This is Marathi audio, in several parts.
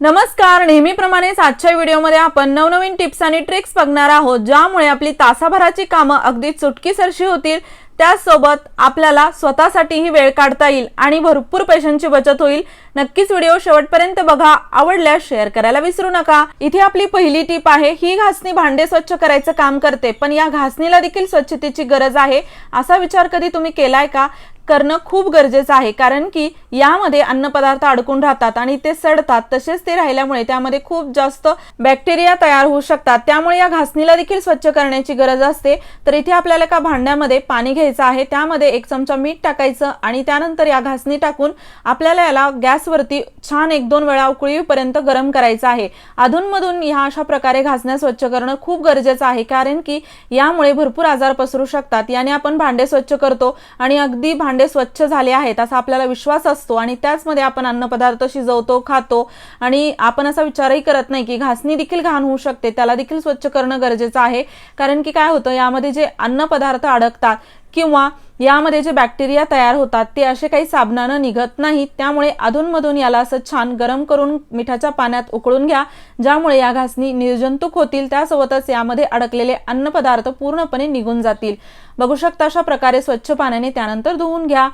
नमस्कार. नेहमीप्रमाणेच आजच्या व्हिडिओमध्ये आपण नवनवीन टिप्स आणि ट्रिक्स बघणार आहोत ज्यामुळे आपली तासाभराची कामं अगदी चुटकीसरशी होतील. त्याचसोबत आपल्याला स्वतःसाठीही वेळ काढता येईल आणि भरपूर पैशांची बचत होईल. नक्कीच व्हिडिओ शेवटपर्यंत बघा. आवडल्यास शेअर करायला विसरू नका. इथे आपली पहिली टीप आहे ही घासणी भांडे स्वच्छ करायचं काम करते पण या घासणीला देखील स्वच्छतेची गरज आहे असा विचार कधी तुम्ही केलाय का? करणं खूप गरजेचं आहे. कारण की यामध्ये अन्नपदार्थ अडकून राहतात आणि ते सडतात. तसेच ते राहिल्यामुळे त्यामध्ये खूप जास्त बॅक्टेरिया तयार होऊ शकतात. त्यामुळे या घासणीला देखील स्वच्छ करण्याची गरज असते. तर इथे आपल्याला एका भांड्यामध्ये पाणी घ्यायचं आहे. त्यामध्ये एक चमचा मीठ टाकायचं आणि त्यानंतर या घासणी टाकून आपल्याला याला गॅसवरती छान एक दोन वेळा उकळीपर्यंत गरम करायचं आहे. अधूनमधून ह्या अशा प्रकारे घासण्या स्वच्छ करणं खूप गरजेचं आहे. कारण की यामुळे भरपूर आजार पसरू शकतात. याने आपण भांडे स्वच्छ करतो आणि अगदी भांडे स्वच्छ झाले आहेत असा आपल्याला विश्वास असतो आणि त्याचमध्ये आपण अन्नपदार्थ शिजवतो खातो आणि आपण असा विचारही करत नाही की घासणी देखील घाण होऊ शकते त्याला देखील स्वच्छ करणं गरजेचं आहे. कारण की काय होतं यामध्ये जे अन्नपदार्थ अडकतात किंवा यामध्ये जे बॅक्टेरिया तयार होतात ते असे काही साबणानं निघत नाहीत. त्यामुळे अधूनमधून याला असं छान गरम करून मिठाच्या पाण्यात उकळून घ्या ज्यामुळे या घासणी निर्जंतुक होतील. त्यासोबतच यामध्ये अडकलेले अन्नपदार्थ पूर्णपणे निघून जातील. बघू शकता अशा प्रकारे स्वच्छ पाण्याने त्यानंतर धुवून घ्या.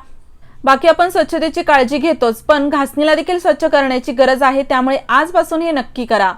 बाकी आपण स्वच्छतेची काळजी घेतोच पण घासणीला देखील स्वच्छ करण्याची गरज आहे त्यामुळे आजपासून हे नक्की करा.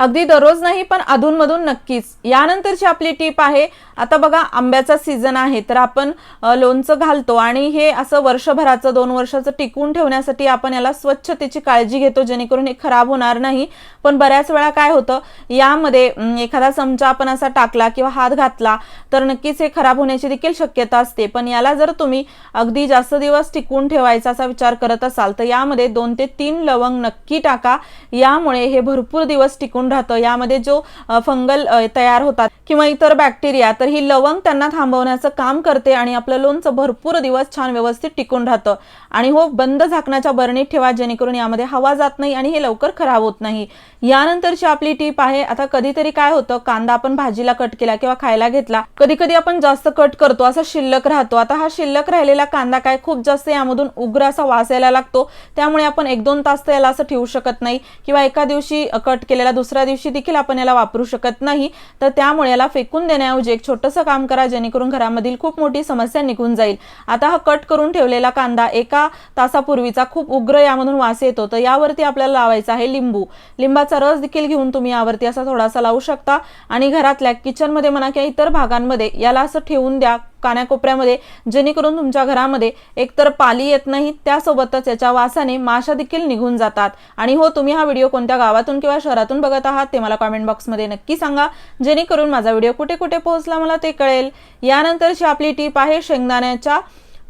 अगदी दररोज नाही पण अधूनमधून नक्कीच. यानंतरची आपली टीप आहे आता बघा आंब्याचा सीझन आहे तर आपण लोणचं घालतो आणि हे असं वर्षभराचं दोन वर्षाचं टिकून ठेवण्यासाठी आपण याला स्वच्छतेची काळजी घेतो जेणेकरून हे खराब होणार नाही. पण बऱ्याच वेळा काय होतं यामध्ये एखादा चमचा आपण असा टाकला किंवा हात घातला तर नक्कीच हे खराब होण्याची देखील शक्यता असते. पण याला जर तुम्ही अगदी जास्त दिवस टिकून ठेवायचा असा विचार करत असाल तर यामध्ये दोन ते तीन लवंग नक्की टाका. यामुळे हे भरपूर दिवस टिकून राहतं. यामध्ये जो फंगल तयार होतात किंवा इतर बॅक्टेरिया तर ही लवंग त्यांना थांबवण्याचं काम करते आणि आपलं लोणचं भरपूर दिवस छान व्यवस्थित टिकून राहतं. आणि हो बंद झाकण्याच्या बरणीत ठेवा जेणेकरून यामध्ये हवा जात नाही आणि हे लवकर खराब होत नाही. यानंतरची आपली टीप आहे आता कधीतरी काय होतं कांदा आपण भाजीला कट केला किंवा खायला घेतला कधी कधी आपण जास्त कट करतो असा शिल्लक राहतो. आता हा शिल्लक राहिलेला कांदा काय खूप जास्त यामधून उग्र असा वास यायला लागतो. त्यामुळे आपण एक दोन तास तर याला असं ठेवू शकत नाही किंवा एका दिवशी कट केलेला दुसऱ्या दिवशी देखील आपण याला वापरू शकत नाही. तर त्यामुळे याला फेकून देण्याऐवजी एक छोटंसं काम करा जेणेकरून घरामधील खूप मोठी समस्या निघून जाईल. आता हा कट करून ठेवलेला कांदा एका तासापूर्वीचा खूप उग्र यामधून वास येतो. तर यावरती आपल्याला लावायचा आहे लिंबू. लिंबाचा रस देखील घेऊन तुम्ही यावरती असा थोडासा लावू शकता. आणि घरातल्या किचनमध्ये म्हणा किंवा इतर भागांमध्ये याला असं ठेवून द्या. कान्याकोपऱ्यामध्ये जेणेकरून तुमच्या घरामध्ये एकतर पाली येत नाही त्यासोबतच याच्या वासाने माशा देखील निघून जातात. आणि हो तुम्ही हा व्हिडिओ कोणत्या गावातून किंवा शहरातून बघत आहात ते मला कॉमेंट बॉक्समध्ये नक्की सांगा. जेणेकरून माझा व्हिडिओ कुठे कुठे पोहोचला मला ते कळेल. यानंतरची आपली टीप आहे शेंगदाण्याच्या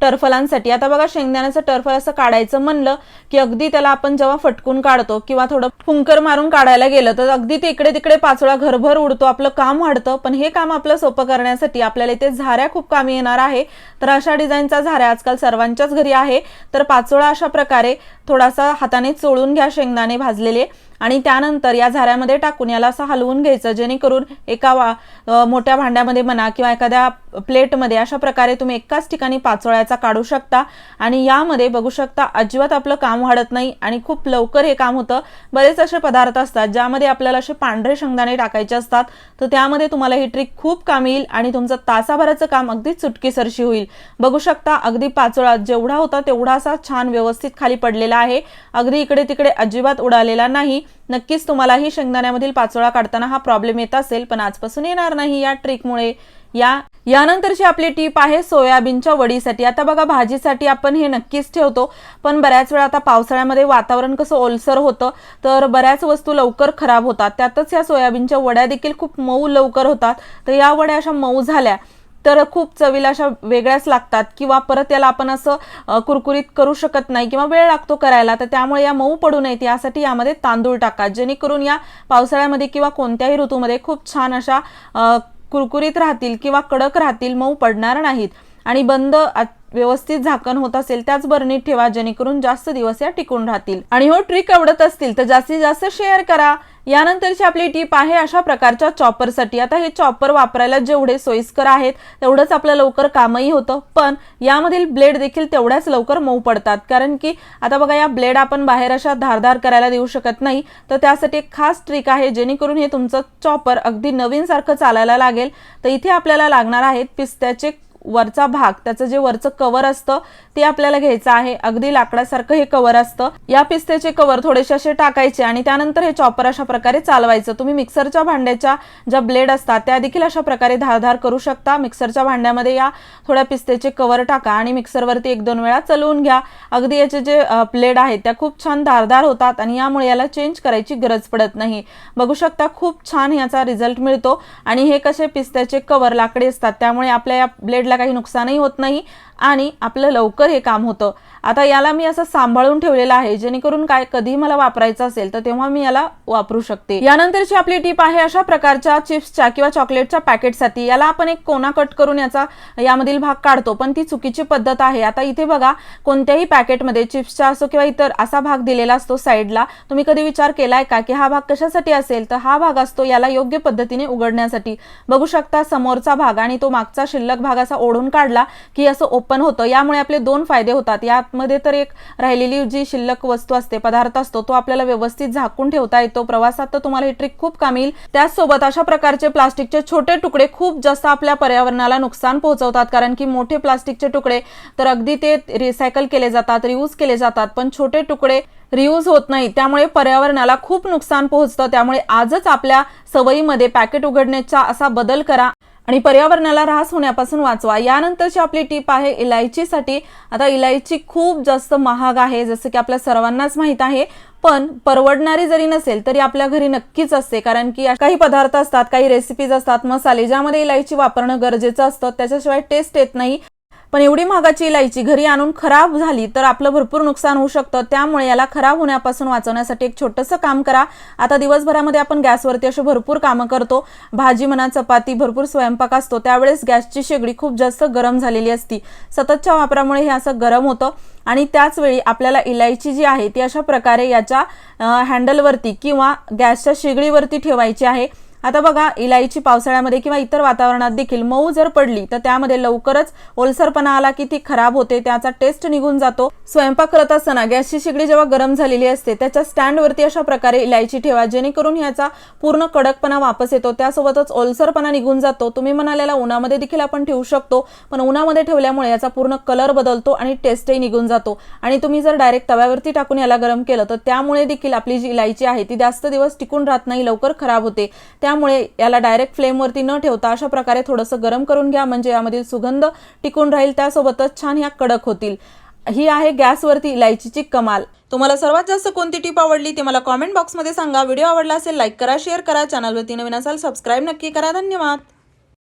टरफलांसाठी. आता बघा शेंगदाण्याचं टरफल असं काढायचं म्हणलं की अगदी त्याला आपण जेव्हा फटकून काढतो किंवा थोडं फुंकर मारून काढायला गेलं तर अगदी ते इकडे तिकडे पाचोळा घरभर उडतो आपलं काम वाढतं. पण हे काम आपलं सोपं करण्यासाठी आपल्याला इथे झाऱ्या खूप कामी येणार आहे. तर अशा डिझाईनचा झाऱ्या आजकाल सर्वांच्याच घरी आहे. तर पाचोळा अशा प्रकारे थोडासा हाताने चोळून घ्या शेंगदाणे भाजलेले. आणि त्यानंतर या झाऱ्यामध्ये टाकून याला असं हलवून घ्यायचं जेणेकरून एका वा मोठ्या भांड्यामध्ये म्हणा किंवा एखाद्या प्लेटमध्ये अशा प्रकारे तुम्ही एकाच ठिकाणी पाचोळ्याचा काढू शकता. आणि यामध्ये बघू शकता अजिबात आपलं काम वाढत नाही आणि खूप लवकर हे काम होतं. बरेच असे पदार्थ असतात ज्यामध्ये आपल्याला असे पांढरे शेंगदाणे टाकायचे असतात. तर त्यामध्ये तुम्हाला ही ट्रिक खूप काम येईल आणि तुमचं तासाभराचं काम अगदी चुटकीसरशी होईल. बघू शकता अगदी पाचोळा जेवढा होता तेवढा असा छान व्यवस्थित खाली पडलेला आहे. अगदी इकडे तिकडे अजिबात उडालेला नाही. नक्कीच तुम्हालाही शेंगदाण्यामधील पाचोळा काढताना हा प्रॉब्लेम येत असेल पण आजपासून येणार नाही या ट्रिकमुळे या यानंतरची आपली टीप आहे सोयाबीनच्या वडीसाठी. आता बघा भाजीसाठी आपण हे नक्कीच ठेवतो पण बऱ्याच वेळा आता पावसाळ्यामध्ये वातावरण कसं ओलसर होतं तर बऱ्याच वस्तू लवकर खराब होतात. त्यातच या सोयाबीनच्या वड्या देखील खूप मऊ लवकर होतात. तर या वड्या अशा मऊ झाल्या तर खूप चवीला अशा वेगळ्याच लागतात किंवा परत याला आपण असं कुरकुरीत करू शकत नाही किंवा वेळ लागतो करायला तर त्यामुळे या मऊ पडू नयेत यासाठी यामध्ये तांदूळ टाका. जेणेकरून या पावसाळ्यामध्ये किंवा कोणत्याही ऋतूमध्ये खूप छान अशा कुरकुरीत राहतील किंवा कडक राहतील मऊ पडणार नाहीत. आणि बंद आ- व्यवस्थित झाकण होत असेल त्याच बरणीत ठेवा जेणेकरून जास्त दिवस या टिकून राहतील. आणि हो ट्रिक आवडत असतील तर जास्तीत जास्त शेअर करा. यानंतरची आपली टीप आहे अशा प्रकारच्या चॉपरसाठी आता हे चॉपर वापरायला जेवढे सोयीस्कर आहेत तेवढंच आपलं लवकर कामही होतं. पण यामधील ब्लेड देखील तेवढ्याच लवकर मऊ पडतात. कारण की आता बघा या ब्लेड आपण बाहेर अशा धारधार करायला देऊ शकत नाही. तर त्यासाठी एक खास ट्रिक आहे जेणेकरून हे तुमचं चॉपर अगदी नवीन सारखं चालायला लागेल. तर इथे आपल्याला लागणार आहेत पिस्त्याचे वरचा भाग त्याचं जे वरचं कवर असतं ते आपल्याला घ्यायचं आहे. अगदी लाकडासारखं हे कवर असतं. या पिस्त्याचे कवर थोडेसे असे टाकायचे आणि त्यानंतर हे चॉपर अशा प्रकारे चालवायचं. तुम्ही मिक्सरच्या भांड्याच्या ज्या ब्लेड असतात त्या देखील अशा प्रकारे धारधार करू शकता. मिक्सरच्या भांड्यामध्ये या थोड्या पिस्त्याचे कवर टाका आणि मिक्सरवरती एक दोन वेळा चलवून घ्या. अगदी याचे जे ब्लेड आहेत त्या खूप छान धारदार होतात आणि यामुळे याला चेंज करायची गरज पडत नाही. बघू शकता खूप छान याचा रिझल्ट मिळतो. आणि हे कसे पिस्त्याचे कवर लाकडी असतात त्यामुळे आपल्या या ब्लेडला काही नुकसानही होत नाही. आणि आपलं लवकर हे काम होतं. आता याला मी असं सांभाळून ठेवलेलं आहे जेणेकरून काय कधी मला वापरायचं असेल तर तेव्हा मी याला वापरू शकते. यानंतरची आपली टीप आहे अशा प्रकारच्या चिप्सच्या किंवा चॉकलेटच्या पॅकेटसाठी. याला आपण एक कोना कट करून याचा यामधील भाग काढतो पण ती चुकीची पद्धत आहे. आता इथे बघा कोणत्याही पॅकेटमध्ये चिप्सचा असो किंवा इतर असा भाग दिलेला असतो साईडला. तुम्ही कधी विचार केलाय का की हा भाग कशासाठी असेल? तर हा भाग असतो याला योग्य पद्धतीने उघडण्यासाठी. बघू शकता समोरचा भाग आणि तो मागचा शिल्लक भाग असा ओढून काढला की असं उत्पन्न होतं. यामुळे आपले दोन फायदे होतात. यामध्ये तर एक राहिलेली जी शिल्लक वस्तू असते पदार्थ असतो तो आपल्याला व्यवस्थित झाकून ठेवता येतो. प्रवासात तर तुम्हाला ही ट्रिक खूप काम येईल. त्याचसोबत अशा प्रकारचे प्लास्टिकचे छोटे तुकडे खूप जास्त आपल्या पर्यावरणाला नुकसान पोहोचवतात. कारण की मोठे प्लास्टिकचे तुकडे तर अगदी ते रिसायकल केले जातात रियूज केले जातात. पण छोटे तुकडे रियूज होत नाही. त्यामुळे पर्यावरणाला खूप नुकसान पोहोचतं. त्यामुळे आजच आपल्या सवयीमध्ये पॅकेट उघडण्याचा असा बदल करा. आणि पर्यावरणाला ऱ्हास होण्यापासून वाचवा. यानंतरची आपली टीप आहे इलायचीसाठी. आता इलायची खूप जास्त महाग आहे जसं की आपल्या सर्वांनाच माहीत आहे. पण परवडणारी जरी नसेल तरी आपल्या घरी नक्कीच असते. कारण की काही पदार्थ असतात काही रेसिपीज असतात मसाले ज्यामध्ये इलायची वापरणं गरजेचं असतं. त्याच्याशिवाय टेस्ट येत नाही. पण एवढी महागाची इलायची घरी आणून खराब झाली तर आपलं भरपूर नुकसान होऊ शकतं. त्यामुळे याला खराब होण्यापासून वाचवण्यासाठी एक छोटंसं काम करा. आता दिवसभरामध्ये आपण गॅसवरती असे भरपूर कामं करतो. भाजी म्हणा चपाती भरपूर स्वयंपाक असतो. त्यावेळेस गॅसची शेगडी खूप जास्त गरम झालेली असती. सततच्या वापरामुळे हे असं गरम होतं. आणि त्याचवेळी आपल्याला इलायची जी आहे ती अशा प्रकारे याच्या हँडलवरती किंवा गॅसच्या शेगडीवरती ठेवायची आहे. आता बघा इलायची पावसाळ्यामध्ये किंवा इतर वातावरणात देखील मऊ जर पडली तर त्यामध्ये लवकरच ओलसरपणा आला की ती खराब होते त्याचा टेस्ट निघून जातो. स्वयंपाक करत असताना गॅसची शिगडी जेव्हा गरम झालेली असते त्याच्या स्टँडवरती अशा प्रकारे इलायची ठेवा जेणेकरून ह्याचा पूर्ण कडकपणा वापस येतो. त्यासोबतच ओलसरपणा निघून जातो. तुम्ही म्हणालेला उन्हामध्ये देखील आपण ठेवू शकतो पण उन्हामध्ये ठेवल्यामुळे याचा पूर्ण कलर बदलतो आणि टेस्टही निघून जातो. आणि तुम्ही जर डायरेक्ट तव्यावरती टाकून याला गरम केलं तर त्यामुळे देखील आपली जी इलायची आहे ती जास्त दिवस टिकून राहत नाही लवकर खराब होते. त्यामुळे याला डायरेक्ट फ्लेमवरती न ठेवता अशा प्रकारे थोडंसं गरम करून घ्या. म्हणजे यामधील सुगंध टिकून राहील. त्यासोबतच छान ह्या कडक होतील. ही आहे गॅसवरती इलायचीची कमाल. तुम्हाला सर्वात जास्त कोणती टीप आवडली ते मला कॉमेंट बॉक्समध्ये सांगा. व्हिडिओ आवडला असेल लाईक करा शेअर करा. चॅनलवरती नवीन असाल सबस्क्राईब नक्की करा. धन्यवाद.